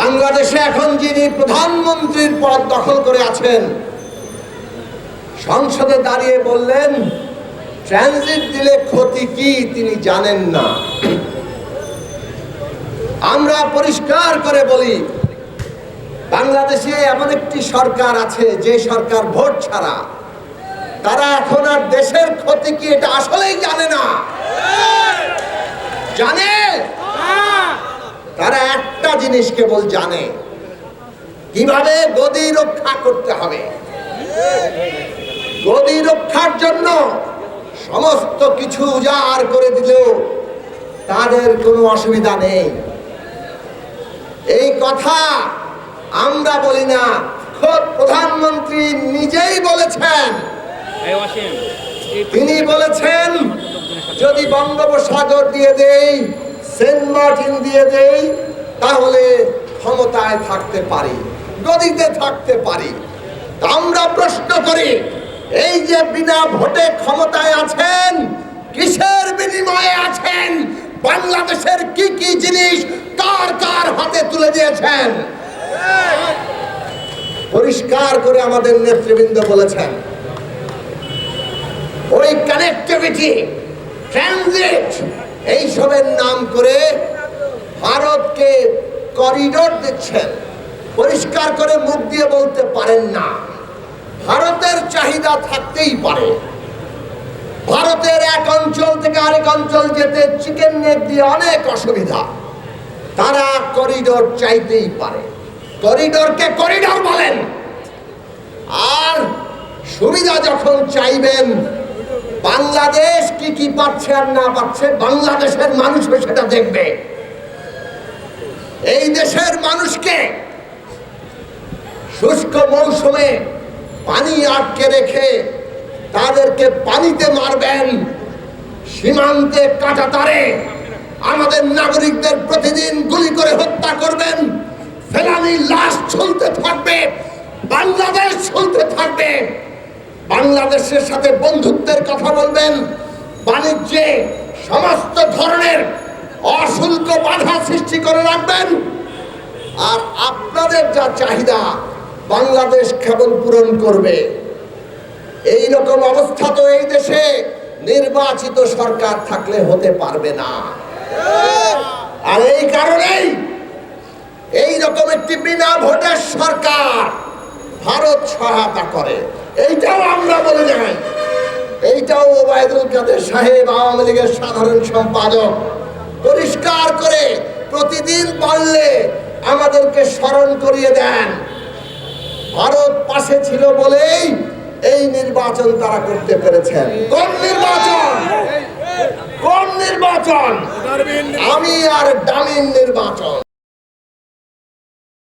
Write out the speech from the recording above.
বাংলাদেশে এখন যিনি প্রধানমন্ত্রীর পদ দখল করে আছেন, সংসদে দাঁড়িয়ে বললেন ট্রানজিট দিলে ক্ষতি কি তিনি জানেন না। আমরা পরিষ্কার করে বলি, বাংলাদেশে এমন একটি সরকার আছে, যে সরকার ভোট ছাড়া তারা এখন আর দেশের ক্ষতি কি এটা আসলেই জানে না? জানে জিনিস কেবল জানে। কীভাবে গদি রক্ষা করতে হবে? গদি রক্ষার জন্য সমস্ত কিছু উজাড় করে দিলেও তাদের কোনো অসুবিধা নেই। এই কথা আমরা বলি না খোদ প্রধানমন্ত্রী নিজেই বলেছেন। তিনি বলেছেন যদি বঙ্গোপসাগর দিয়ে দেই সেন্ট মার্টিন দিয়ে দেই তাহলে ক্ষমতায় থাকতে পারি, গদিতে থাকতে পারি। আমরা প্রশ্ন করি, এই যে বিনা ভোটে ক্ষমতায় আছেন, কিসের বিনিময়ে আছেন, বাংলাদেশের কি কি জিনিস কার কার হাতে তুলে দিয়েছেন? পরিষ্কার করে আমাদের নেতৃবৃন্দ বলেছেন, ওই কানেক্টিভিটি ট্রানজিট এইসবের নাম করে করিডোর দিচ্ছেন। পরিষ্কার করে মুখ দিয়ে বলতে পারেন না। ভারতের চাহিদা থাকতেই পারে। ভারতের এক অঞ্চল থেকে আরেক অঞ্চল যেতে চিকেন নেট দিয়ে অনেক অসুবিধা। তারা করিডোর চাইতেই পারে। করিডোরকে করিডোর বলেন। আর সুবিধা যখন চাইবেন, বাংলাদেশ কি কি পাচ্ছে আর না পাচ্ছে, বাংলাদেশের মানুষ সেটা দেখবে। এই দেশের মানুষকে শুষ্ক মৌসুমে পানি আটকে রেখে তাদেরকে পানিতে মারবেন, সীমান্তে কাটাতারে আমাদের নাগরিকদের প্রতিদিন গুলি করে হত্যা করবেন, ফেলানি লাশ চলতে থাকবে, বাংলাদেশ চলতে থাকবে। বাংলাদেশের সাথে বন্ধুত্বের কথা বলবেন, বাণিজ্যে সমস্ত ধরনের রাখবেন। আর আপনাদের যা চাহিদা, বাংলাদেশ কেবল পূরণ করবে। এই রকম অবস্থা তো এই দেশে নির্বাচিত সরকার থাকলে হতে পারবে না। আর এই কারণেই এই রকম একটি বিনা ভোটের সরকার ভারত সহায়তা করে। এইটাও আমরা বলে যাই এইটাও ওবায়দুল কাদের সাহেব আওয়ামী লীগের সাধারণ সম্পাদক। পরিষ্কার করে প্রতিদিন পারলে আমাদেরকে স্মরণ করিয়ে দেন। ভারত পাশে ছিল বলেই এই নির্বাচন তারা করতে পেরেছেন। কোন নির্বাচন? কোন নির্বাচন? আমি আর ডামিন নির্বাচন।